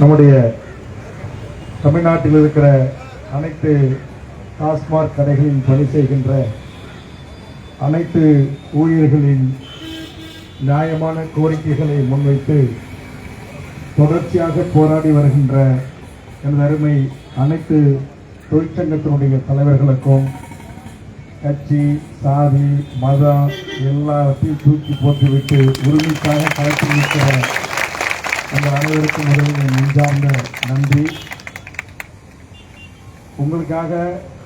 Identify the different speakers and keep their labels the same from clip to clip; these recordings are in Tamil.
Speaker 1: நம்முடைய தமிழ்நாட்டில் இருக்கிற அனைத்து டாஸ்மாக் கடைகளில் பணி செய்கின்ற அனைத்து ஊழியர்களின் நியாயமான கோரிக்கைகளை முன்வைத்து தொடர்ச்சியாக போராடி வருகின்ற எனது அருமை அனைத்து தொழிற்சங்கத்தினுடைய தலைவர்களுக்கும் கட்சி சாதி மதம் எல்லாத்தையும் தூக்கி போட்டுவிட்டு உரிமைக்காக களத்தில் நிற்கிற அந்த அனைவருக்கும் முதலில் நெஞ்சார்ந்த நன்றி. உங்களுக்காக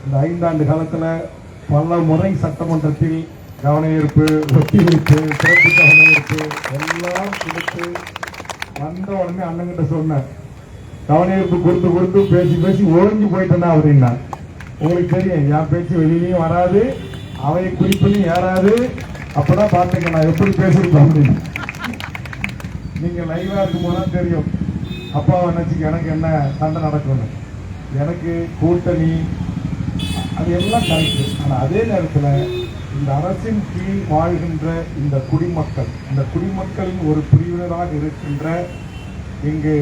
Speaker 1: இந்த ஐந்தாண்டு காலத்தில் பல முறை சட்டமன்றத்தில் கவன ஈர்ப்பு ஒத்திவைப்பு சிறப்பு கவன எல்லாம் கொடுத்து வந்த உடனே அண்ணங்கிட்ட சொன்னேன். கவனஈர்ப்பு கொடுத்து கொடுத்து பேசி பேசி ஒழிஞ்சு போயிட்டேன்னா அப்படின்னா உங்களுக்கு தெரியும் என் பேச்சு வெளியிலையும் வராது அவை குறிப்பிலையும் ஏறாது. அப்பதான் பார்த்தீங்க நான் எப்படி பேசியிருப்பேன் அப்படின்னு நீங்கள் லைவாக இருக்கும் போது தெரியும். அப்பாவை நினச்சிக்க எனக்கு என்ன சண்டை நடக்கணும் எனக்கு கூட்டணி அது எல்லாம் கரெக்டு ஆனால் அதே நேரத்தில் இந்த அரசின் கீழ் வாழ்கின்ற இந்த குடிமக்கள் இந்த குடிமக்களின் ஒரு பிரிவினராக இருக்கின்ற இங்கு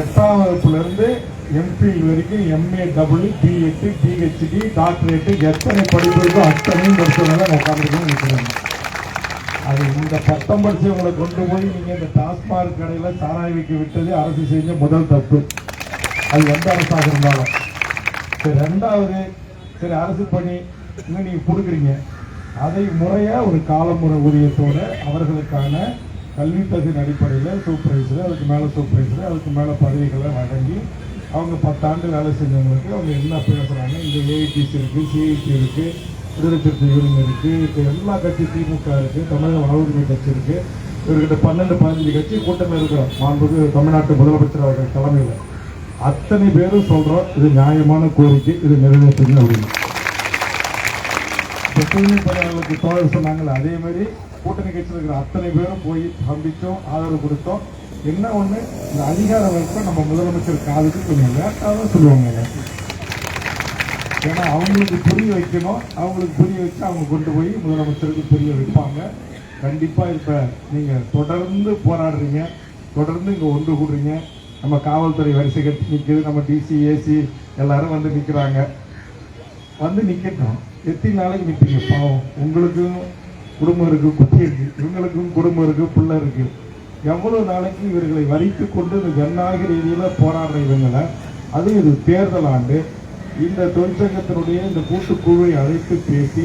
Speaker 1: எட்டாம் வகுப்புலேருந்து எம்பி வரைக்கும் MA double BEd PhD doctorate எத்தனை படிப்பு இருக்கோ அத்தனையும் நான் உட்காந்துருக்கோம் நினைக்கிறேன். அது இந்த பட்டம் படிச்சவங்களை கொண்டு போய் நீங்கள் இந்த டாஸ்மாக் கடையில் சாராய் வைக்க விட்டது அரசு செஞ்ச முதல் தப்பு. அது எந்த அரசாக இருந்தாலும். சரி ரெண்டாவது சரி அரசு பணி இன்னும் நீங்கள் கொடுக்குறீங்க. அதை முறையாக ஒரு காலமுறை ஊதியத்தோடு அவர்களுக்கான கல்வி தகுதியின் அடிப்படையில் சூப்பர்வைசர் அதுக்கு மேலே சூப்பர்வைசர் அதுக்கு மேலே பதவிகளை வழங்கி அவங்க பத்தாண்டு வேலை செஞ்சவங்களுக்கு அவங்க என்ன பேசுகிறாங்க இந்த ஏஐடிசி இருக்குது சிஐடி இருக்குது விடுதலை சிறுத்தை யூனியன் இப்போ எல்லா கட்சி திமுக இருக்கு தமிழக வாழ்வுரிமை கட்சி இருக்குது இவர்கிட்ட பன்னெண்டு பதினஞ்சு கட்சி கூட்டமே இருக்கிறோம். மாண்புக்கு தமிழ்நாட்டு முதலமைச்சர் அவர்கள் தலைமையில். அத்தனை பேரும் சொல்கிறோம் இது நியாயமான கோரிக்கை இது நிறைவேற்றுங்க அப்படின்னு. இப்ப தூய்மை பணியாளர்களுக்கு தோழர் சொன்னாங்கல்ல அதே மாதிரி கூட்டணி கட்சியில் இருக்கிற அத்தனை பேரும் போய் சந்தித்தோம் ஆதரவு கொடுத்தோம். என்ன ஒன்று இந்த அதிகார வகுப்பை நம்ம முதலமைச்சர் காதுக்கு கொஞ்சம் லேட்டாக தான் சொல்லுவாங்க. ஏன்னா அவங்களுக்கு புரிய வைக்கணும். அவங்களுக்கு புரிய வச்சு அவங்க கொண்டு போய் முதலமைச்சருக்கு புரிய வைப்பாங்க. கண்டிப்பாக இப்போ நீங்கள் தொடர்ந்து போராடுறீங்க. தொடர்ந்து இங்கே ஒன்று கூடுறீங்க. நம்ம காவல்துறை வரிசை கட்டி நிக்குது. நம்ம டிசி ஏசி எல்லாரும் வந்து நிற்கிறாங்க வந்து நிற்கட்டும் எத்தனை நாளைக்கு நிற்பீங்க பாவம். உங்களுக்கும் குடும்பம் இருக்குது குட்டி இருக்குது இவங்களுக்கும் குடும்பம் இருக்கு பிள்ளை இருக்குது எவ்வளோ நாளைக்கு இவர்களை வரித்து கொண்டு இந்த ஜனநாயக ரீதியில் போராடுற இவங்களை அதுவும் இது தேர்தல் ஆண்டு. இந்த தொழிற்சங்கத்தினுடைய இந்த கூட்டுக்குழுவை அழைத்து பேசி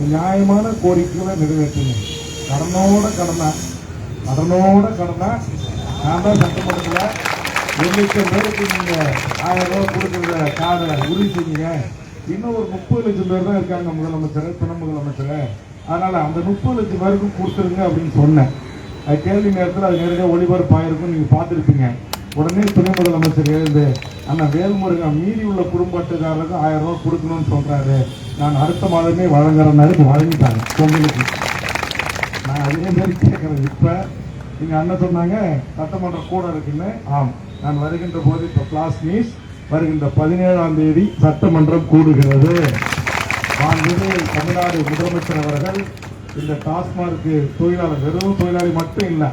Speaker 1: நியாயமான கோரிக்கைகளை நிறைவேற்றணும். கடனோட கடனா. கடனோட கடனா. நான் தான் சட்டமன்றத்தில் ஒரு லட்சம் பேருக்கு நீங்கள் ஆயிரம் ரூபா கொடுக்குற கார்டை உறுதி செஞ்சீங்க இன்னும் ஒரு முப்பது லட்சம் பேர் தான் இருக்காங்க முதலமைச்சர் துணை முதலமைச்சர். அதனால் அந்த முப்பது லட்சம் பேருக்கும் கொடுத்துருங்க அப்படின்னு சொன்னேன். அது கேள்வி நேரத்தில் அது நேரடியாக ஒளிபரப்பாயிருக்கும் நீங்கள் பார்த்துருப்பீங்க. உடனே துணை முதலமைச்சர் எழுந்து அண்ணா வேல்முருகன் மீதி உள்ள குடும்ப அட்டைதாரருக்கு ஆயிரம் ரூபாய் கொடுக்கணும்னு சொல்றாரு. நான் அடுத்த மாதமே வழங்குறேன்னாரு வழங்கிட்டாங்க. பொங்கலுக்கு. நான் அதே மாதிரி கேட்கறேன். இப்போ நீங்க அண்ணன் சொன்னாங்க சட்டமன்ற கூட இருக்குன்னு. ஆம் நான் வருகின்ற போது இப்போ கிளாஸ் மீஸ் வருகின்ற பதினேழாம் தேதி சட்டமன்றம் கூடுகிறது. மாண்புமிகு தமிழ்நாடு முதலமைச்சர் அவர்கள் இந்த டாஸ்மார்க்கு தொழிலாளர் வெறும் தொழிலாளி மட்டும் இல்லை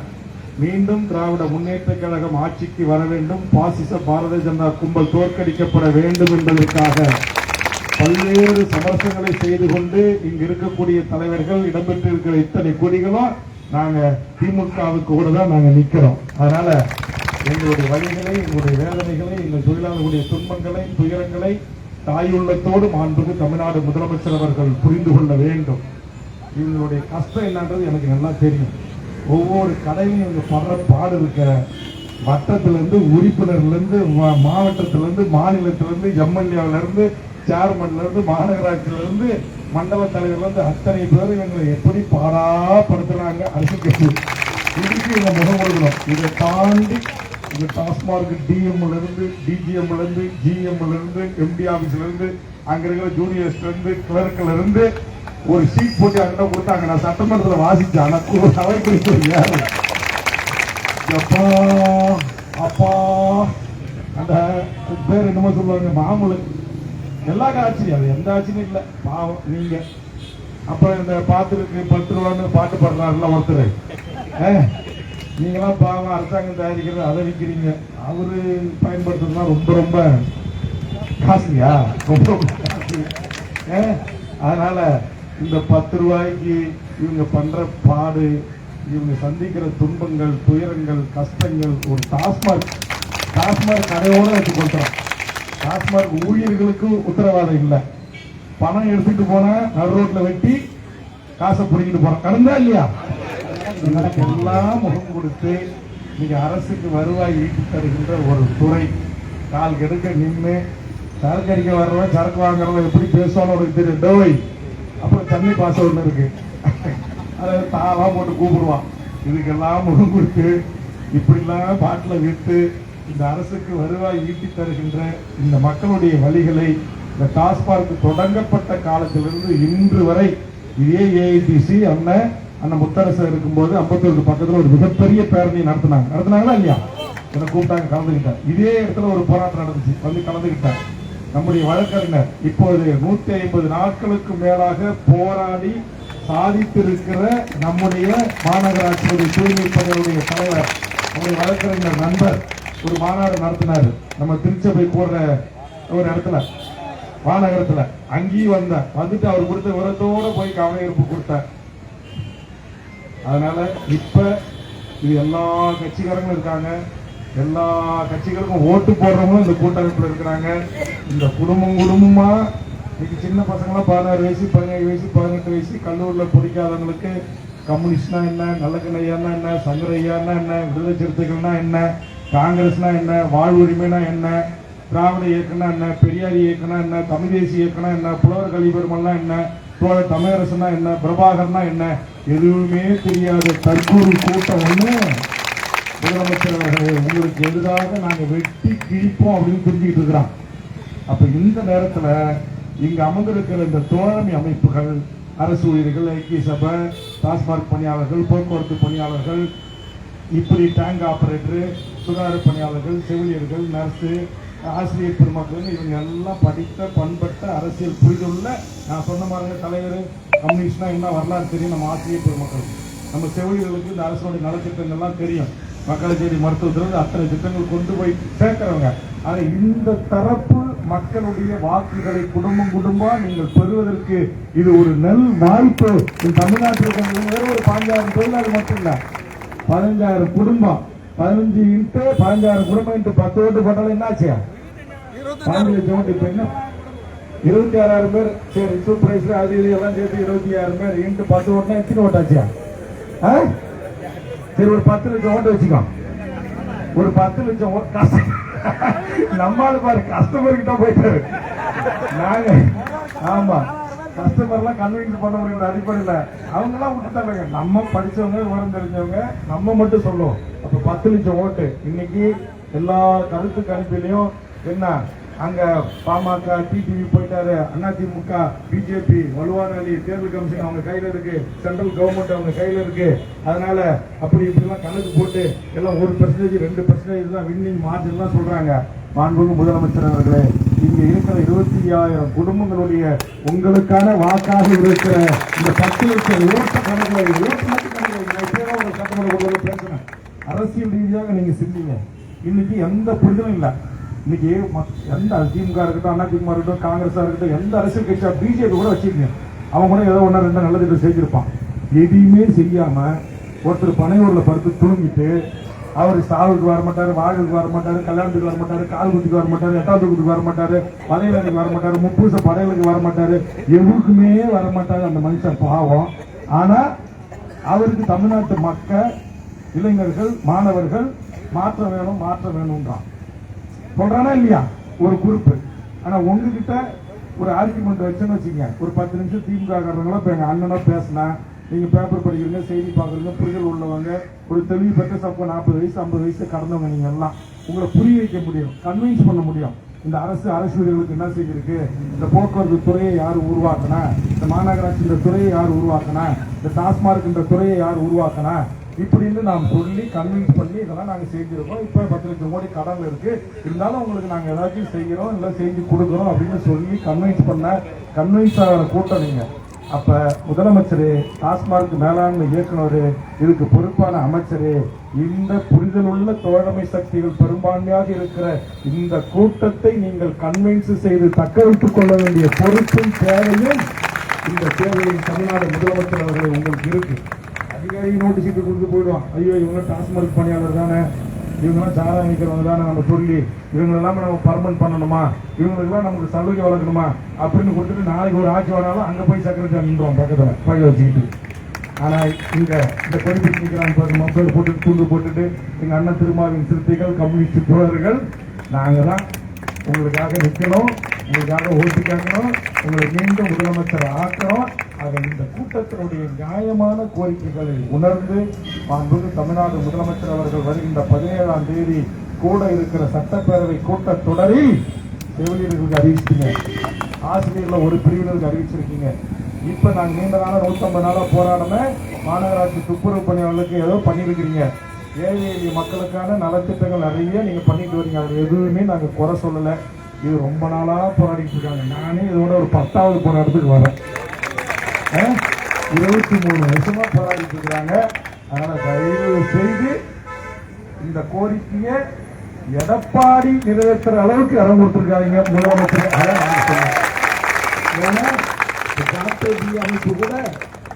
Speaker 1: மீண்டும் திராவிட முன்னேற்ற கழகம் ஆட்சிக்கு வர வேண்டும். பாசிச பாரதிய ஜனதா கும்பல் தோற்கடிக்கப்பட வேண்டும் என்பதற்காக பல்வேறு சமரசங்களை செய்து கொண்டு இங்கு இருக்கக்கூடிய தலைவர்கள் இடம்பெற்றிருக்கிற இத்தனை கொடிகளும் நாங்க திமுகவுக்கு கூட தான் நாங்க நிக்கிறோம். அதனால எங்களுடைய வழிகளை எங்களுடைய வேதனைகளை எங்கள் தொழிலாளர்களுடைய துன்பங்களை துயரங்களை தாயுள்ளத்தோடு மாண்புக்கு தமிழ்நாடு முதலமைச்சர் அவர்கள் புரிந்து கொள்ள வேண்டும். இவங்களுடைய கஷ்டம் என்னன்றது எனக்கு நல்லா தெரியும். ஒவ்வொரு கடையிலும் இங்கே படுற பாடு இருக்க வட்டத்துல உறுப்பினர்லேருந்து மாவட்டத்திலேருந்து மாநிலத்திலேருந்து மா- சேர்மன்லேருந்து மாநகராட்சியிலேருந்து மண்டல தலைவர்லேருந்து அத்தனை பேரும் இவங்களை எப்படி பாராப்படுத்துகிறாங்க அரசு கட்சி. இதுக்கு இவங்க முகம் கொடுக்கணும். இதை தாண்டி இந்த டாஸ்மார்க் டிஎம்லேருந்து டிஜிஎம்லேருந்து ஜிஎம்லேருந்து எம்டி ஆஃபீஸ்லேருந்து அங்கே இருக்கிற ஜூனியர்ஸ்லேருந்து கிளர்க்கிலேருந்து ஒரு சீட் போட்டு அங்கிட்ட கொடுத்தாங்க. நான் சட்டமன்றத்தில் வாசிச்சேன். ஆனால் ஒரு அவர் குறிப்பிட்டு அப்பா அப்பா. அந்த பேர் என்னமோ சொல்லுவாங்க மாமூலு. எல்லா காட்சியும் அது எந்த ஆட்சியும் இல்லை. பாவம் நீங்க. அப்புறம் இந்த பாத்திருக்கு பத்து ரூபான்னு பாட்டு பாடுறாருல ஒருத்தர். நீங்களாம் பாவம் அரசாங்கம் தயாரிக்கிறது அதை விற்கிறீங்க அவரு பயன்படுத்துறதுலாம் ரொம்ப ரொம்ப காஸ்ட்லியா? ரொம்ப ரொம்ப காஸ்ட்லி அதனால இந்த பத்து ரூபாய்க்கு இவங்க பண்ணுற பாடு இவங்க சந்திக்கிற துன்பங்கள் துயரங்கள் கஷ்டங்கள் ஒரு டாஸ்மாக் டாஸ்மாக் கடையோடு வச்சு கொள்றோம் டாஸ்மாக் ஊழியர்களுக்கும் உத்தரவாதம் இல்லை. பணம் எடுத்துட்டு போனா நடு ரோட்ல வெட்டி காசை பிடிக்கிட்டு போறோம். கடந்தா இல்லையா? எல்லாம் முகம் கொடுத்து நீங்க அரசுக்கு வருவாய் ஈட்டி தருகின்ற ஒரு துறை. கால் கெடுக்க நின்று சரக்கு அடிக்க வர்றவன் சரக்கு வாங்குறவன் எப்படி பேசுவான்னு உனக்கு தெரியும். டோய். தண்ணி பாசம் ஒன்று இருக்கு. அதை தாவா போட்டு கூப்பிடுவான். இதுக்கெல்லாம் முகம் கொடுத்து இப்படிலாம் பாட்டில் விட்டு இந்த அரசுக்கு வருவாய் ஈட்டி தருகின்ற இந்த மக்களுடைய வழிகளை இந்த டாஸ்மார்க் தொடங்கப்பட்ட காலத்திலிருந்து இன்று வரை இதே ஏஐடிசி அண்ணன் அண்ணன் முத்தரசர் இருக்கும்போது அம்பத்தூருக்கு பக்கத்தில் ஒரு மிகப்பெரிய பேரணி நடத்தினாங்க. நடத்தினாங்களா இல்லையா? என்னை கூப்பிட்டாங்க கலந்துக்கிட்டேன் இதே இடத்துல ஒரு போராட்டம் நடந்துச்சு. வந்து கலந்துக்கிட்டாங்க. நம்முடைய வழக்கறிஞர் இப்போது நூத்தி ஐம்பது நாட்களுக்கு மேலாக போராடி சாதித்திருக்கிற நம்முடைய மாநகராட்சியுடைய தூய்மை பணியுடைய தலைவர் நம்முடைய வழக்கறிஞர் நண்பர் ஒரு மாநாடு நடத்தினாரு. நம்ம திருச்சபை போடுற ஒரு இடத்துல மாநகரத்துல. அங்கேயும் வந்தேன் வந்துட்டு அவர் கொடுத்த விவரத்தோட போய் கவனஈர்ப்பு கொடுத்தார். அதனால இப்ப இது எல்லா கட்சிக்காரங்களும் இருக்காங்க. எல்லா கட்சிகளுக்கும் ஓட்டு போடுறவங்களும் இந்த கூட்டமைப்பில் இருக்கிறாங்க. இந்த குடும்பம் குடும்பமா இன்னைக்கு சின்ன பசங்களாம் பதினாறு வயசு பதினேழு வயசு பதினெட்டு வயசு கல்லூரில் பிடிக்காதவங்களுக்கு கம்யூனிஸ்ட்னா என்ன நல்லக்கண்ணையானா என்ன சங்கரையானா என்ன விடுதலை சிறுத்தைகள்னா என்ன காங்கிரஸ்னா என்ன வாழ்வுரிமைனா என்ன திராவிட இயக்கம்னா என்ன பெரியார் இயக்கம்னா என்ன தமிழ் தேசிய இயக்கம்னா என்ன புலவர் கலிபெருமெல்லாம் என்ன புலவர் தமிழரசுனா என்ன பிரபாகர்னா என்ன எதுவுமே தெரியாத தற்கூறு கூட்டம் ஒன்று முதலமைச்சர் அவர்களே உங்களுக்கு எதிராக நாங்கள் வெட்டி கிழிப்போம் அப்படின்னு புரிஞ்சுக்கிட்டு இருக்கிறோம். அப்போ இந்த நேரத்தில் இங்கே அமர்ந்திருக்கிற இந்த தோழமை அமைப்புகள் அரசு ஊழியர்கள் ஐக்கிய சபை டாஸ்மாக் பணியாளர்கள் போக்குவரத்து பணியாளர்கள் இப்படி டேங்க் ஆப்ரேட்டரு சுகாதார பணியாளர்கள் செவிலியர்கள் நர்ஸு ஆசிரியர் பெருமக்கள் இவங்க எல்லாம் படித்த பண்பட்ட அரசியல் புரிதுள்ள நான் சொன்ன மாதிரி தலைவர் கம்யூனிஸ்ட்னா என்ன வரலாறு தெரியும்? நம்ம ஆசிரியர் பெருமக்கள் நம்ம செவிலியர்களுக்கு இந்த அரசோடைய நலத்திட்டங்கள்லாம் தெரியும். மக்களை தேடி மருத்துவத்திலிருந்து அத்தனை திட்டங்கள் கொண்டு போய் சேர்க்கிறவங்க. ஆனால் இந்த தரப்பு மக்களுடைய வாக்குகளை குடும்பம் குடும்பம் நீங்கள் பெறுவதற்கு இது ஒரு நல் வாய்ப்பு. தமிழ்நாட்டில் வேறு ஒரு பாஞ்சாயிரம் தொழிலாளி மட்டும் இல்லை பதினஞ்சாயிரம் குடும்பம். பதினஞ்சு இன்ட்டு பதினஞ்சாயிரம் குடும்பம் இன்ட்டு பத்து ஓட்டு போட்டாலும் என்னாச்சு? பாஞ்சு லட்சம் ஓட்டு என்ன இருபத்தி ஆறாயிரம் பேர் சரி சூப்பர் அது இது எல்லாம் சேர்த்து இருபத்தி ஆயிரம் பேர் இன்ட்டு பத்து ஓட்டுனா எத்தனை ஓட்டாச்சியா ஆ? சரி ஒரு பத்து லட்சம் ஓட்டு வச்சுக்கோ. ஒரு பத்து லட்சம் ஓட்டு கஷ்டம் நம்மால பாரு கஸ்டமர் கிட்ட போயிட்டாரு நாங்க ஆமா கஸ்டமர்லாம் கன்வின்ஸ் பண்ண முடியுற அடிப்படையில். அவங்க எல்லாம் விட்டுட்டாங்க நம்ம படிச்சவங்க விவரம் தெரிஞ்சவங்க நம்ம மட்டும் சொல்லுவோம். அப்ப பத்து லட்சம் ஓட்டு இன்னைக்கு எல்லா கருத்து கணிப்பிலையும் என்ன? அங்கே பாமக டிடிவி போயிட்டாரு. அதிமுக பிஜேபி வலுவான அணி தேர்தல் கமிஷன் அவங்க கையில் இருக்கு. சென்ட்ரல் கவர்மெண்ட் அவங்க கையில் இருக்கு. அதனால அப்படி இப்படிலாம் கணக்கு போட்டு எல்லாம் ஒரு பர்சன்டேஜ் ரெண்டு பர்சன்டேஜ் தான் வின்னிங் மார்ஜின்லாம் சொல்கிறாங்க சொல்றாங்க. மாண்புமிகு முதலமைச்சர் அவர்களே இங்கே இருக்கிற இருபத்தி ஆயிரம் குடும்பங்களுடைய உங்களுக்கான வாக்காக இருக்கிற இந்த பத்து லட்சம் ஓட்ட கணக்கில் ஓட்டு மட்டும் கணக்கில் ஒரு சட்டமன்ற கொண்டு அரசியல் ரீதியாக நீங்கள் சிந்திங்க. இன்னைக்கு எந்த புரிதலும் இல்லை. இன்னைக்கு எந்த திமுக இருக்கட்டும் அண்ணா திமுக இருக்கட்டும் காங்கிரஸா இருக்கட்டும் எந்த அரசியல் கட்சியா பிஜேபி கூட வச்சிருக்கீங்க. அவன் கூட ஏதோ ஒன்றா ரெண்டு நல்லது திட்டம் செஞ்சிருப்பான். எதையுமே செய்யாம ஒருத்தர் பனையூர்ல படுத்து துணுங்கிட்டு அவர் சாவுக்கு வர மாட்டார் வாழ்வுக்கு வர மாட்டார் கல்யாணத்துக்கு வர மாட்டார் கால் குத்துக்கு வர மாட்டார் எட்டாவது குத்துக்கு வர மாட்டாரு பழையனுக்கு வர மாட்டார் முப்பூச படையலுக்கு வர மாட்டார் எதுக்குமே வர மாட்டார் அந்த மனுஷன் பாவம். ஆனா அவருக்கு தமிழ்நாட்டு மக்கள் இளைஞர்கள் மாணவர்கள் மாற்றம் வேணும் மாற்றம் வேணும்ன்றான். சொல்றானா இல்லையா? ஒரு குரூப் ஆனா உங்ககிட்ட ஒரு ஆர்குமெண்ட் வச்சுன்னு வச்சுங்க ஒரு பத்து நிமிஷம் திமுக காரங்களோ இப்போ எங்கள் அண்ணனா பேசினா நீங்கள் பேப்பர் படிக்கிறீங்க செய்தி பார்க்குறீங்க புரிதல் உள்ளவங்க ஒரு தெளிவு பெற்ற சப்போ நாற்பது வயசு ஐம்பது வயசு கடந்தவங்க நீங்கள் எல்லாம் உங்களை புரிய வைக்க முடியும் கன்வின்ஸ் பண்ண முடியும். இந்த அரசு அரசியல்களுக்கு என்ன செஞ்சிருக்கு இந்த போக்குவரத்து துறையை யார் உருவாக்கினா இந்த மாநகராட்சி இந்த துறையை யார் உருவாக்கினா இந்த டாஸ்மார்க் இந்த துறையை யார் உருவாக்கினா இப்படின்னு நாம் சொல்லி கன்வின்ஸ் பண்ணி இதெல்லாம் நாங்கள் செஞ்சுருக்கோம். இப்போ பத்து லட்சம் கோடி கடன் இருக்கு. இருந்தாலும் உங்களுக்கு நாங்கள் ஏதாச்சும் செய்கிறோம் இல்லை செஞ்சு கொடுக்குறோம் அப்படின்னு சொல்லி கன்வின்ஸ் பண்ண கன்வின்ஸ் ஆகிற கூட்டம் நீங்கள் அப்போ முதலமைச்சர் டாஸ்மார்க் மேலாண்மை இயக்குனர் இதுக்கு பொறுப்பான அமைச்சர் இந்த புரிதலுள்ள தோழமை சக்திகள் பெரும்பான்மையாக இருக்கிற இந்த கூட்டத்தை நீங்கள் கன்வின்ஸ் செய்து தக்க வைத்துக் கொள்ள வேண்டிய பொறுப்பும் தேவையும் இந்த தேவையின் தமிழ்நாடு முதலமைச்சர் அவர்கள் உங்களுக்கு இருக்குது அதிகாரியும் நோட்டீஸ் இட்டு கொடுத்து போயிடுவான். ஐயோ இவங்க டாஸ்மாக் பணியாளர் தானே. இவங்கெல்லாம் சாரா நிற்கிறவங்க தானே நம்ம சொல்லி இவங்களெல்லாம் நம்ம பர்மனன்ட் பண்ணணுமா? இவங்களுக்கெல்லாம் நமக்கு சலுகை வளர்க்கணுமா அப்படின்னு கொடுத்துட்டு நாளைக்கு ஒரு ஆட்சி வராலும் அங்கே போய் செக்ரட்டரி நின்றோம் பக்கத்தில். பழைய வச்சுக்கிட்டு. ஆனால் இங்கே இந்த கொடிப்பிடி நிற்கிறாங்க பாருங்க மக்கள் போட்டுட்டு தூண்டு போட்டுட்டு எங்கள் அண்ணன் திருமாவின் சிறுத்தைகள் கம்யூனிஸ்ட் தோழர்கள் நாங்கள் தான் உங்களுக்காக நிற்கணும் உங்களுக்காக ஓட்டு கேட்கணும் உங்களை மீண்டும் முதலமைச்சர் ஆக்கணும். ஆக இந்த கூட்டத்தினுடைய நியாயமான கோரிக்கைகளை உணர்ந்து மாண்புமிகு தமிழ்நாடு முதலமைச்சர் அவர்கள் வருகின்ற பதினேழாம் தேதி கூட இருக்கிற சட்டப்பேரவை கூட்டத்தொடரில் செவிலியர்களுக்கு அறிவிச்சிட்டீங்க ஆசிரியர்ல ஒரு பிரிவினருக்கு அறிவிச்சிருக்கீங்க. இப்போ நாங்கள் நீண்ட நாளா நூற்றம்பது நாளாக போராடாம மாநகராட்சி துப்புரவு பணியாளர்களுக்கு ஏதோ பண்ணியிருக்கிறீங்க ஏழை எளிய மக்களுக்கான நலத்திட்டங்கள் நிறைய நீங்கள் பண்ணிட்டு வரீங்க. அது எதுவுமே நாங்கள் குறை சொல்லலை. இது ரொம்ப நாளாக போராடிட்டு இருக்காங்க. நானே இதோட ஒரு பத்தாவது போராட்டத்துக்கு வரேன். இருபத்தி மூணு வருஷமா போராடிட்டு இருக்கிறாங்க. அதனால தயவு செய்து இந்த கோரிக்கையை எடப்பாடி நிறைவேற்றுற அளவுக்கு இடம் கொடுத்துருக்காங்க முதலமைச்சர் அதை நான் சொன்னேன் ஏன்னா, இந்த அமைப்பு கூட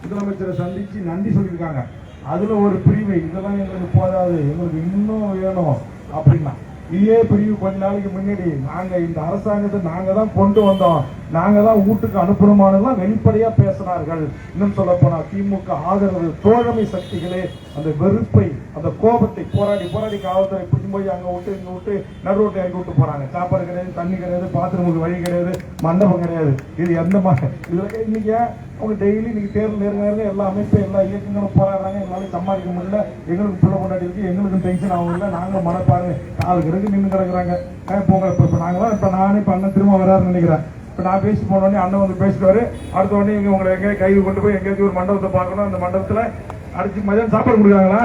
Speaker 1: முதலமைச்சரை சந்திச்சு நன்றி சொல்லியிருக்காங்க. அதுல ஒரு பிரிவு இதெல்லாம் எங்களுக்கு போதாது. எங்களுக்கு இன்னும் வேணும் அப்படின்னா. இதே பிரிவு கொஞ்ச நாளைக்கு முன்னாடி நாங்க இந்த அரசாங்கத்தை நாங்க தான் கொண்டு வந்தோம். நாங்கள் தான் வீட்டுக்கு அனுப்புறோமானெல்லாம் வெளிப்படையாக பேசினார்கள். இன்னும் சொல்ல திமுக ஆதரவு தோழமை சக்திகளே அந்த வெறுப்பை அந்த கோபத்தை போராடி போராடி காவல்துறை பிடிக்கும் போய் அங்கே விட்டு இங்கே விட்டு நடுரோட்டை இறக்கி விட்டு போகிறாங்க சாப்பாடு கிடையாது தண்ணி கிடையாது பாத்ரூமுக்கு வழி கிடையாது மண்டபம் கிடையாது. இது எந்த மாதிரி இதில் இன்னைக்கு அவங்க டெய்லி இன்னைக்கு தேர்தல் நேரம் எல்லா அமைப்பும் எல்லா இயக்கங்களும் போராடுறாங்க. எங்களால சம்பாதிக்க முடியல. எங்களுக்கு பிள்ளை கொண்டாடி இருக்கு. எங்களுக்கும் டென்ஷன் ஆகும் இல்லை நாங்களும் மனப்பாருங்க நாலு கிடக்கு நின்று கிடக்குறாங்க. போங்க இப்போ இப்போ நாங்களாம் இப்போ நானே இப்போ அண்ணன் திரும்ப வராருன்னு நினைக்கிறேன். இப்போ நான் பேசி போனோடனே அண்ணன் வந்து பேசிட்டு அடுத்த உடனே இவங்க உங்களை எங்கேயும் கைது கொண்டு போய் எங்கேயாச்சும் ஒரு மண்டபத்தை பார்க்கணும். அந்த மண்டபத்தில் அடிச்சு மதியம் சாப்பாடு கொடுக்குறாங்களா?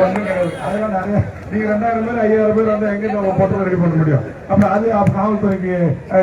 Speaker 1: ஒன்றும் கிடையாது. அதெல்லாம் நிறைய நீங்கள் ரெண்டாயிரம் பேர் ஐயாயிரம் பேர் வந்து எங்க நம்ம போட்டோ ரெடி பண்ண முடியும்? அப்புறம் அது காவல்துறைக்கு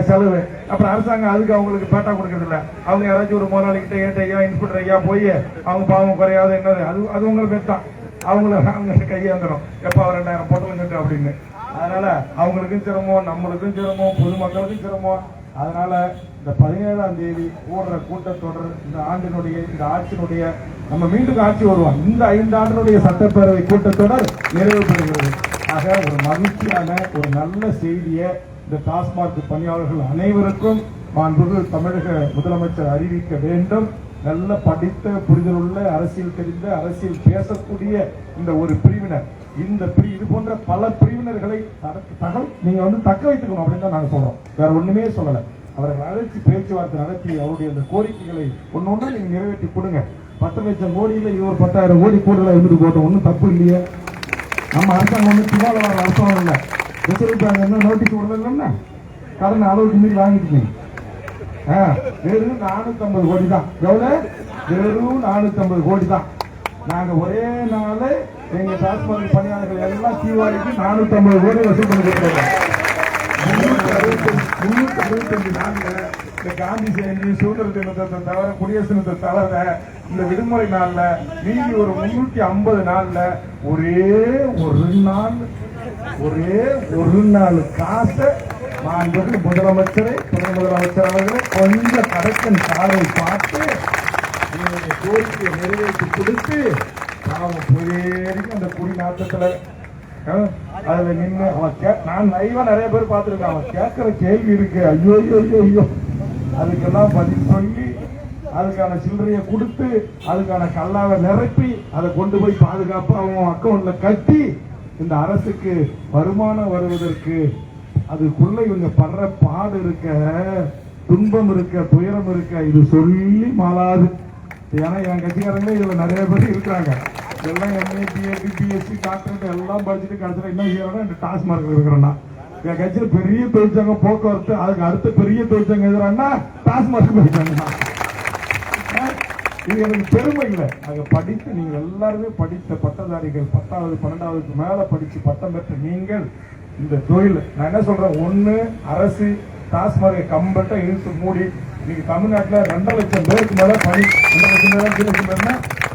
Speaker 1: செலவு. அப்புறம் அரசாங்கம் அதுக்கு அவங்களுக்கு பேட்டா கொடுக்கறதில்ல அவங்க யாராச்சும் ஒரு முதலாளிகிட்ட ஏன் ஏட்ட ஐயா இன்ஸ்பெக்டர் ஐயா போய் அவங்க பாவம் குறையாது என்னது? அது அது உங்களுக்கு பெட்டான் அவங்கள அவங்க கையேந்திரம் அவர் ரெண்டாயிரம் போட்டலும் கட்டு அப்படின்னு. அதனால அவங்களுக்கும் சிரமம் நம்மளுக்கும் சிரமம் பொதுமக்களுக்கும் சிரமம். அதனால் இந்த பதினேழாம் தேதி ஓடுற கூட்டத்தொடர் இந்த ஆண்டினுடைய இந்த ஆட்சியினுடைய நம்ம மீண்டும் ஆட்சி வருவோம். இந்த ஐந்து ஆண்டினுடைய சட்டப்பேரவை கூட்டத்தொடர் நிறைவு பெறுகிறது. ஆக ஒரு மகிழ்ச்சியான ஒரு நல்ல செய்தியை இந்த டாஸ்மாக் பணியாளர்கள் அனைவருக்கும் மாண்புமிகு தமிழக முதலமைச்சர் அறிவிக்க வேண்டும். நல்ல படித்த புரிதலுள்ள அரசியல் தெரிந்த அரசியல் பேசக்கூடிய இந்த ஒரு பிரிவினர் இந்த பிரி இது போன்ற பல பிரிவினர்களை தட- தகவல் நீங்க வந்து தக்க வைத்துக்கணும் அப்படின்னு தான் நாங்க சொல்றோம். வேற ஒண்ணுமே சொல்லல. அவர்கள் அழைச்சி பேச்சுவார்த்தை நடத்தி அவருடைய அந்த கோரிக்கைகளை ஒன்று ஒன்று நீங்க நிறைவேற்றி கொடுங்க. பத்து லட்சம் கோடியில் இவர் ஒரு பத்தாயிரம் கோடி கூடுதலாக இருந்துட்டு போட்டோம். ஒன்றும் தப்பு இல்லையே. நம்ம அரசாங்கம் வந்து சும்மா வர அரசாங்கம் இல்லை. ரிசர்வ் பேங்க் என்ன நோட்டீஸ் விடல கடன் அளவுக்கு மீறி வாங்கிட்டீங்க ஆ, வெறும் நானூத்தி ஐம்பது கோடி தான். எவ்வளோ வெறும் நானூத்தி ஐம்பது கோடி தான். நாங்க ஒரே நாள் எங்க டாஸ்மாக் பணியாளர்கள் எல்லாம் தீவாளிக்கு நானூத்தி ஐம்பது கோடி வசூல் பண்ணி கொடுத்துருக்கோம் முன்னூத்தி அறுபத்தஞ்சு அறுபத்தஞ்சு இந்த காந்தி ஜெயந்தி சுதந்திர தினத்தை தவிர குடியரசு தினத்தை தவிர இந்த விடுமுறை நாள்ல மீதி ஒரு முன்னூத்தி ஐம்பது நாள்ல ஒரே ஒரு நாள் ஒரே ஒரு நாள் காசை மாண்புக்கு முதலமைச்சரை துணை முதலமைச்சர் அவர்களை கொஞ்சம் கடைக்கன் சாரை பார்த்து இவருடைய கோரிக்கையை நிறைவேற்றி கொடுத்து பாவம் போயிருக்கும் அந்த குடி நாட்டத்துல அதுல நின்று அவன் கே நான் நைவாக நிறைய பேர் பார்த்துருக்கேன். அவன் கேட்கிற கேள்வி இருக்கு. ஐயோ ஐயோ ஐயோ ஐயோ. அதுக்கெல்லாம் பதில் சொல்லி அதுக்கான சில்லறையை கொடுத்து அதுக்கான கல்லாவை நிரப்பி அதை கொண்டு போய் பாதுகாப்பாக அவன் அக்கௌண்ட்ல கட்டி இந்த அரசுக்கு வருமானம் வருவதற்கு அதுக்குள்ள இவங்க படுற பாடு இருக்க துன்பம் இருக்க துயரம் இருக்க இது சொல்லி மாளாது. ஏன்னா என் கட்சிக்காரங்களே இதில் நிறைய பேர் இருக்கிறாங்க. எல்லாம் எம்ஏ பிஎஸ்சி பிஎஸ்சி டாக்டர் எல்லாம் படிச்சுட்டு கடைசியில் என்ன செய்யறோம்னா இந்த டாஸ்மார்க் இருக்கிறேன்னா. என் கட்சியில் பெரிய தொழிற்சங்கம் போக்குவரத்து அதுக்கு அடுத்த பெரிய தொழிற்சங்கம் எதிரானா டாஸ்மார்க் போயிட்டாங்க இது எனக்கு பெருமை இல்லை. அங்கே படித்து நீங்கள் எல்லாருமே படித்த பட்டதாரிகள் பத்தாவது பன்னெண்டாவதுக்கு மேலே படித்து பட்டம் பெற்ற நீங்கள் இந்த தொழில். நான் என்ன சொல்கிறேன் ஒன்று அரசு டாஸ்மார்க்கை கம்பல்ட்டா இழுத்து மூடி இன்னைக்கு தமிழ்நாட்டில் ரெண்டரை லட்சம் பேருக்கு மேல பணி ரெண்டரை லட்சம் பேர் அஞ்சு லட்சம் பேர்னா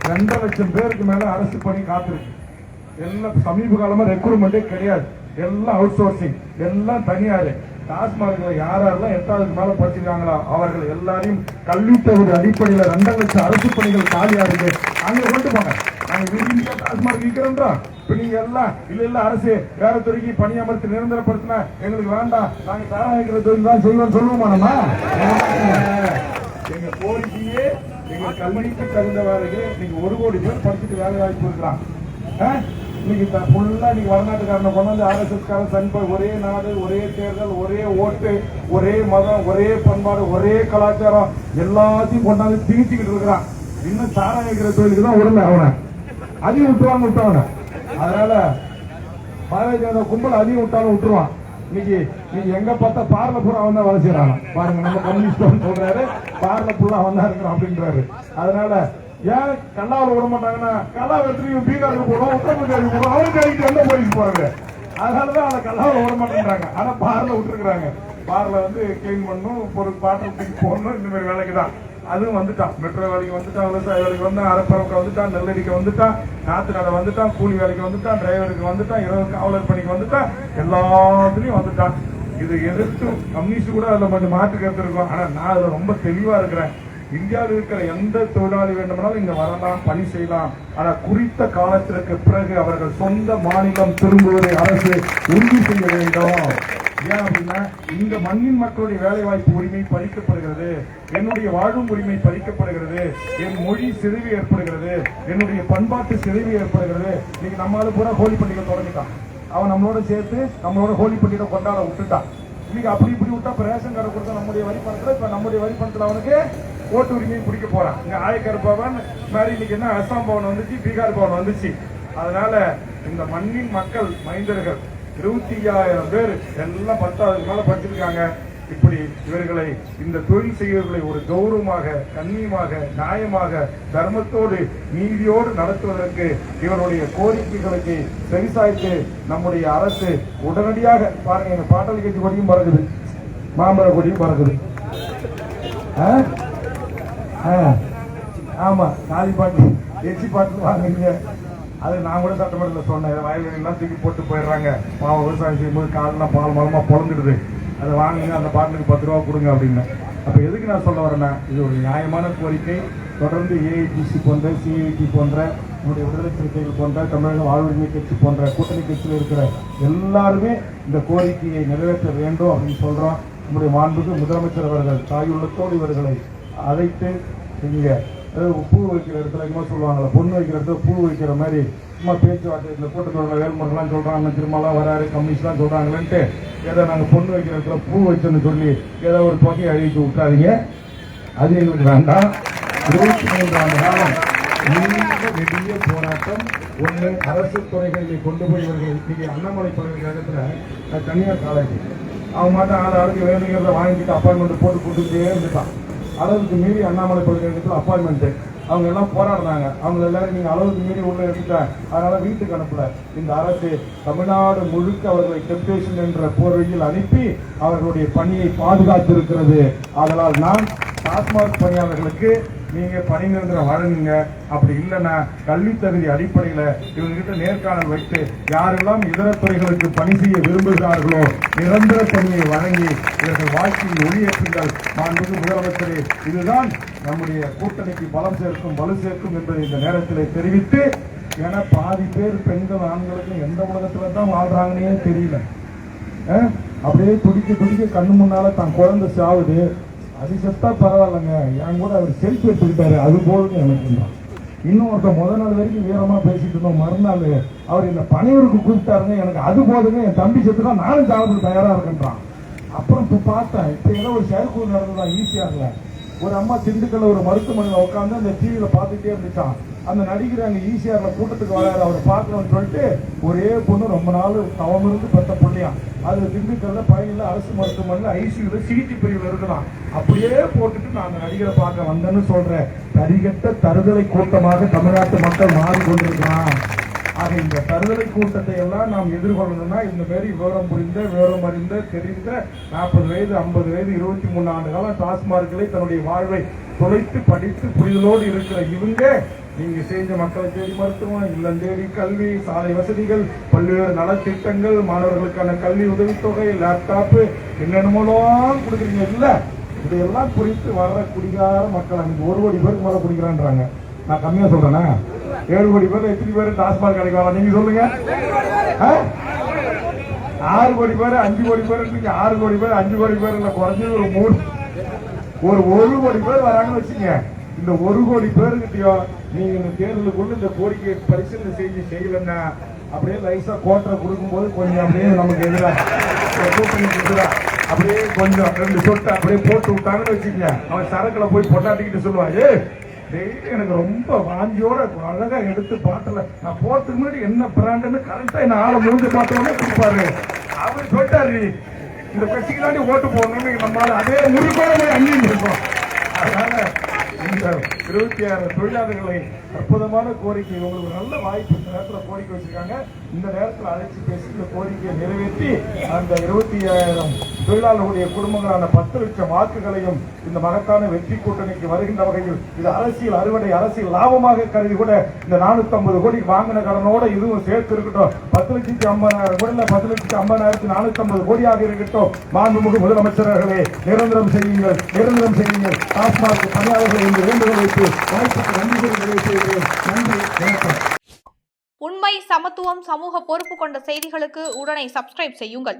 Speaker 1: ரெண்டரை லட்சம் பேருக்கு மேல அரசு பணி காத்திருக்கு. எல்லாம் சமீப காலமா ரெக்ரூட்மெண்டே கிடையாது. எல்லாம் அவுட் சோர்சிங் எல்லாம் தனியாரு. டாஸ்மார்க்ல யாரெல்லாம் எட்டாவதுக்கு மேல படிச்சிருக்காங்களோ அவர்கள் எல்லாரையும் கல்வி தகுதி அடிப்படையில் ரெண்டரை லட்சம் அரசு பணிகள் காலியா இருக்கு. அங்கே கொண்டு போங்க. நாங்கள் விரும்பியா டாஸ்மார்க் விற்கிறோம்டா இப்ப நீங்க எல்லாம் இல்ல இல்ல அரசு வேற துறைக்கு பணியமர்த்தி நிரந்தரப்படுத்தினா எங்களுக்கு வேண்டாம். நாங்க தாராய்க்கிற தொழில் தான் செய்வோம் சொல்லுவோமா நம்ம? எங்க கோரிக்கையே எங்க கல்விக்கு தகுந்தவாறு நீங்க ஒரு கோடி பேர் படிச்சுட்டு வேலை வாய்ப்பு இருக்கிறான். ஆ? இன்னைக்கு த- ஃபுல்லா நீங்க வடநாட்டுக்காரனை கொண்டாந்து ஆர்எஸ்எஸ் காரன் சன்ப ஒரே நாடு ஒரே தேர்தல் ஒரே ஓட்டு ஒரே மதம் ஒரே பண்பாடு ஒரே கலாச்சாரம் எல்லாத்தையும் கொண்டாந்து திணிச்சுக்கிட்டு இருக்கிறான். இன்னும் சாராயம் இருக்கிற தொழிலுக்கு தான் உடனே அவனை. அதையும் விட்டுவாங்க விட்டவன. அதனால பாரதிய ஜனதா கும்பல் அதையும் விட்டாலும் விட்டுருவான். இன்னைக்கு நீங்க எங்க பார்த்தா பார்ல பூரா அவன் தான் வேலை செய்யறாங்க பாருங்க நம்ம கம்யூனிஸ்ட் சொல்றாரு பார்ல ஃபுல்லா அவன் தான் இருக்கிறான் அப்படின்றாரு. அதனால ஏன் கல்லாவில் விட மாட்டாங்கன்னா கல்லா எடுத்துட்டு பீகாருக்கு போடுவோம் உத்தரப்பிரதேசம் போடுவோம் அவனுக்கு அடிக்கிட்டு எந்த போயிட்டு போறாங்க. அதனாலதான் அதை கல்லாவில் விட மாட்டேங்கிறாங்க ஆனா பார்ல விட்டுருக்காங்க பார்ல வந்து கிளீன் பண்ணும் ஒரு பாட்டில் போடணும் இந்த மாதிரி வேலைக்கு தான் அதுவும் வந்துட்டான். மெட்ரோ வேலைக்கு வந்துட்டான் விவசாய வேலைக்கு வந்தான் அரப்பரவுக்கு வந்துட்டான் நெல்லடிக்க வந்துட்டான் நாத்து நட வந்துட்டான் கூலி வேலைக்கு வந்துட்டான் டிரைவருக்கு வந்துட்டான் இரவு காவலர் பணிக்கு வந்துட்டான் எல்லாத்துலேயும் வந்துட்டான். இது எதிர்த்து கம்யூனிஸ்ட் கூட அதில் கொஞ்சம் மாற்று கருத்து இருக்கும். ஆனால் நான் அதில் ரொம்ப தெளிவாக இருக்கிறேன். இந்தியாவில் இருக்கிற எந்த தொழிலாளி வேண்டுமானாலும் இங்க வரலாம் பணி செய்யலாம். ஆனா குறித்த காலத்திற்கு பிறகு அவர்கள் சொந்த மாநிலம் திரும்புவதை அரசு உறுதி செய்ய வேண்டும். ஏன் அப்படின்னா இந்த மண்ணின் மக்களுடைய வேலை வாய்ப்பு உரிமை பறிக்கப்படுகிறது. என்னுடைய வாழும் உரிமை பறிக்கப்படுகிறது. என் மொழி சிதைவு ஏற்படுகிறது. என்னுடைய பண்பாட்டு சிதைவு ஏற்படுகிறது. இன்னைக்கு நம்மளால பூரா ஹோலி பண்டிகை தொடங்கிட்டான். அவன் நம்மளோட சேர்த்து நம்மளோட ஹோலி பண்டிகை கொண்டாட விட்டுட்டான். இன்னைக்கு அப்படி இப்படி விட்டா ரேஷன் கார்டு கொடுத்தா நம்முடைய வரி பணத்துல இப்ப நம்முடைய வரி பணத்துல அவனுக்கு ஓட்டு உரிமையை பிடிக்க போறான். இங்க ஆயக்கர் பவன் மாதிரி இன்னைக்கு என்ன அஸ்ஸாம் பவன் வந்துச்சு பீகார் பவன் வந்துச்சு. அதனால இந்த மண்ணின் மக்கள் மைந்தர்கள் இருபத்தி ஐயாயிரம் பேர் எல்லாம் பத்தாவது மேல படிச்சிருக்காங்க. இப்படி இவர்களை இந்த தொழில் செய்வர்களை ஒரு கௌரவமாக கண்ணியமாக நியாயமாக தர்மத்தோடு நீதியோடு நடத்துவதற்கு இவருடைய கோரிக்கைகளுக்கு செவிசாய்த்து நம்முடைய அரசு உடனடியாக பாருங்க எங்க பாட்டல் கட்சி கொடியும் பறக்குது. மாம்பழ கொடியும் பறக்குது. ஆ? ஆமா காளி பாட்டு எச்சி பாட்டு வாங்குறீங்க. அது நான் கூட சட்டமன்றத்தில் சொன்னேன் வயல்வெளியெல்லாம் தூக்கி போட்டு போயிடுறாங்க. பாவம் விவசாயம் செய்யும்போது காலெலாம் பால் மரமாக பொழந்துடுது. அதை வாங்குங்க அந்த பாட்டுக்கு பத்து ரூபா கொடுங்க அப்படின்னு. அப்போ எதுக்கு நான் சொல்ல வரேன்னா இது ஒரு நியாயமான கோரிக்கை. தொடர்ந்து ஏஐடிசி போன்ற சிஐடி போன்ற நம்முடைய விடுதலை சிறுத்தைகள் போன்ற தமிழக வாழ்வுரிமை கட்சி போன்ற கூட்டணி கட்சியில் இருக்கிற எல்லாருமே இந்த கோரிக்கையை நிறைவேற்ற வேண்டும் அப்படின்னு சொல்கிறோம் நம்முடைய மாண்புக்கு முதலமைச்சர் அவர்கள் தாயுள்ளத்தோடு இவர்களை அழைத்து நீங்கள் பூ வைக்கிற இடத்துல என்ன சொல்லுவாங்கல்ல பொண்ணு வைக்கிற இடத்துல பூ வைக்கிற மாதிரி சும்மா பேச்சுவார்த்தை இந்த கூட்டத்தோட வேல்முறைலாம் சொல்கிறாங்க திரும்பலாம் வராரு கம்யூனிஸ்ட்லாம் சொல்கிறாங்களேன்ட்டு ஏதோ நாங்கள் பொண்ணு வைக்கிற இடத்துல பூ வச்சோன்னு சொல்லி ஏதோ ஒரு தொகையை அழிவிச்சு விட்டாதீங்க. அது எங்களுக்கு வேண்டாம். இருபத்தி மூன்று ஆண்டு காலம் பெரிய போராட்டம். ஒன்று அரசு துறைகளில் கொண்டு போய் இவர்கள் இன்றைக்கி அண்ணாமலை பல்கலைக்கழகத்தில் தனியார் காலேஜ் அவன் மட்டும் ஆள் ஆளுக்கு வேணுங்கிறத வாங்கிட்டு அப்பாயின்மெண்ட் போட்டு கொடுத்துட்டே இருந்துட்டான். அளவுக்கு மீறி அண்ணாமலை பல்கலைக்கழகத்தில் அப்பாயின்மெண்ட்டு அவங்க எல்லாம் போராடுறாங்க அவங்க எல்லாரும் நீங்க அளவுக்கு மீறி உள்ள எடுத்துட்டேன் அதனால வீட்டுக்கு அனுப்பல. இந்த அரசு தமிழ்நாடு முழுக்க அவர்களை டெப்டேஷன் என்ற போர்வையில் அனுப்பி அவர்களுடைய பணியை பாதுகாத்திருக்கிறது. அதனால் நான் டாஸ்மாக் பணியாளர்களுக்கு நீங்க பணி நிரந்தரம் வழங்குங்க அப்படி இல்லைன்னா கல்வி தகுதி அடிப்படையில இவங்ககிட்ட நேர்காணல் வைத்து யாரெல்லாம் இதர துறைகளுக்கு பணி செய்ய விரும்புகிறார்களோ நிரந்தர பணியை வழங்கி இவர்கள் வாழ்க்கையில் ஒளியேற்றுங்கள். மாண்புக்கு முதலமைச்சரே இதுதான் நம்முடைய கூட்டணிக்கு பலம் சேர்க்கும் வலு சேர்க்கும் என்பதை இந்த நேரத்தில் தெரிவித்து ஏன்னா பாதி பேர் பெண்கள் ஆண்களுக்கும் எந்த உலகத்துல தான் வாழ்றாங்கன்னே தெரியல. அப்படியே துடிக்க துடிக்க கண்ணு முன்னால தான் குழந்தை சாவுது. அது செத்தா பரவாயில்லைங்க. என் கூட அவர் செல்ஃபி எடுத்துக்கிட்டாரு. அது போதும் எனக்கு தான். இன்னும் ஒருத்தர் முத நாள் வரைக்கும் வீரமா பேசிட்டு இருந்தோம். மறுநாள் அவர் இந்த பனையூருக்கு கூப்பிட்டாருங்க. எனக்கு அது போதுங்க. என் தம்பி செத்துனா நானும் சாப்பிட்டு தயாரா இருக்கேன்றான். அப்புறம் இப்ப பார்த்தேன். இப்ப ஏதோ ஒரு செயற்கூறு நடந்ததான் ஈஸியா இல்லை ஒரு அம்மா திண்டுக்கல்ல ஒரு மருத்துவமனையில் உட்காந்து அந்த டிவியில் பார்த்துட்டே இருந்துச்சான் அந்த நடிகர் அங்கே ஈசிஆர்ல கூட்டத்துக்கு வராரு அவரை பார்க்கணும்னு சொல்லிட்டு ஒரே பொண்ணு ரொம்ப நாள் தவம் இருந்து பெற்ற பிள்ளையாம் அது திண்டுக்கல்ல பயனில் அரசு மருத்துவமனையில் ஐசியூவில் சிகிச்சை பிரிவில் இருக்கலாம் அப்படியே போட்டுட்டு நான் அந்த நடிகரை பார்க்க வந்தேன்னு சொல்றேன். தரிகட்ட தருதலை கூட்டமாக தமிழ்நாட்டு மக்கள் மாறிக்கொண்டிருக்கிறான். ஆக இந்த தருதலை கூட்டத்தை எல்லாம் நாம் எதிர்கொள்ளணும்னா இந்த மாதிரி விவரம் புரிந்த விவரம் அறிந்த தெரிந்த நாற்பது வயது ஐம்பது வயது இருபத்தி மூணு ஆண்டு காலம் டாஸ்மார்க்களை தன்னுடைய வாழ்வை தொலைத்து படித்து புரிதலோடு இருக்கிற இவங்க நீங்க செஞ்ச மக்களை தேடி மருத்துவம் இல்லம் தேடி கல்வி சாலை வசதிகள் பல்வேறு நலத்திட்டங்கள் மாணவர்களுக்கான கல்வி உதவித்தொகை லேப்டாப்பு என்னென்னமோலாம் கொடுக்குறீங்க? இல்லை இதையெல்லாம் குறித்து வர்ற குடிகார மக்கள் அன்னைக்கு ஒரு கோடி பேருக்கு மேலே குடிக்கிறான்றாங்க. நான் கம்மியா சொல்றேனா? ஏழு கோடி பேர் எத்தனை பேர் டாஸ்மாக் கடைக்கு வரலாம் நீங்க சொல்லுங்க. ஆ? ஆறு கோடி பேர் அஞ்சு கோடி பேர் இருக்கீங்க ஆறு கோடி பேர் அஞ்சு கோடி பேர் இல்ல குறைஞ்சது ஒரு மூணு. ஒரு ஒரு கோடி பேர் வராங்கன்னு வச்சுங்க இந்த ஒரு கோடி பேருக்கிட்டயோ நீங்க இந்த தேர்தலுக்குள்ள இந்த கோரிக்கையை பரிசீலனை செஞ்சு செய்யலன்னா அப்படியே லைசா கோட்டரை கொடுக்கும்போது கொஞ்சம் அப்படியே நமக்கு எதிராக அப்படியே கொஞ்சம் ரெண்டு சொட்டு அப்படியே போட்டு விட்டாங்கன்னு வச்சுக்கங்க. அவன் சரக்குல போய் பொட்டாட்டிக்கிட்டு சொல்லுவான் ஏ டெய்லி எனக்கு ரொம்ப வாஞ்சியோட அழகா எடுத்து பாட்டல நான் போறதுக்கு முன்னாடி என்ன பிராண்டுன்னு கரெக்டா என்ன ஆளை முடிஞ்சு பார்த்தோன்னே கொடுப்பாரு அவர் சொல்லிட்டாரு இந்த கட்சிக்கு தாண்டி ஓட்டு போடணும்னு நம்மளால அதே முழுக்கோட போய் அங்கேயும் இருக்கோம் அதனால இந்த இருபத்தி ஆறு தொழிலாளர்களை அற்புதமான கோரிக்கை உங்களுக்கு ஒரு நல்ல வாய்ப்பு இந்த நேரத்தில் கோரிக்கை வச்சிருக்காங்க. இந்த நேரத்தில் அழைச்சி பேசி இந்த கோரிக்கையை நிறைவேற்றி அந்த இருபத்தி ஐயாயிரம் தொழிலாளர்களுடைய குடும்பங்களான பத்து லட்சம் வாக்குகளையும் இந்த மகத்தான வெற்றி கூட்டணிக்கு வருகின்ற வகையில் இது அரசியல் அறுவடை அரசியல் லாபமாக கருதி கூட இந்த நானூத்தி ஐம்பது கோடி வாங்கின கடனோட இதுவும் சேர்த்து இருக்கட்டும். பத்து லட்சத்தி ஐம்பதாயிரம் கோடியில் பத்து லட்சத்தி ஐம்பதாயிரத்தி நானூத்தி ஐம்பது கோடியாக இருக்கட்டும். மாண்புமிகு முதலமைச்சர்களே நிரந்தரம் செய்யுங்கள் நிரந்தரம் செய்யுங்கள். டாஸ்மாக் பணியாளர்கள் என்று வேண்டுகோள் வைத்து வாய்ப்புக்கு நன்றி கூறி நன்றி வணக்கம்.
Speaker 2: உண்மை சமத்துவம் சமூக பொறுப்பு கொண்ட செய்திகளுக்கு உடனே சப்ஸ்கிரைப் செய்யுங்கள்.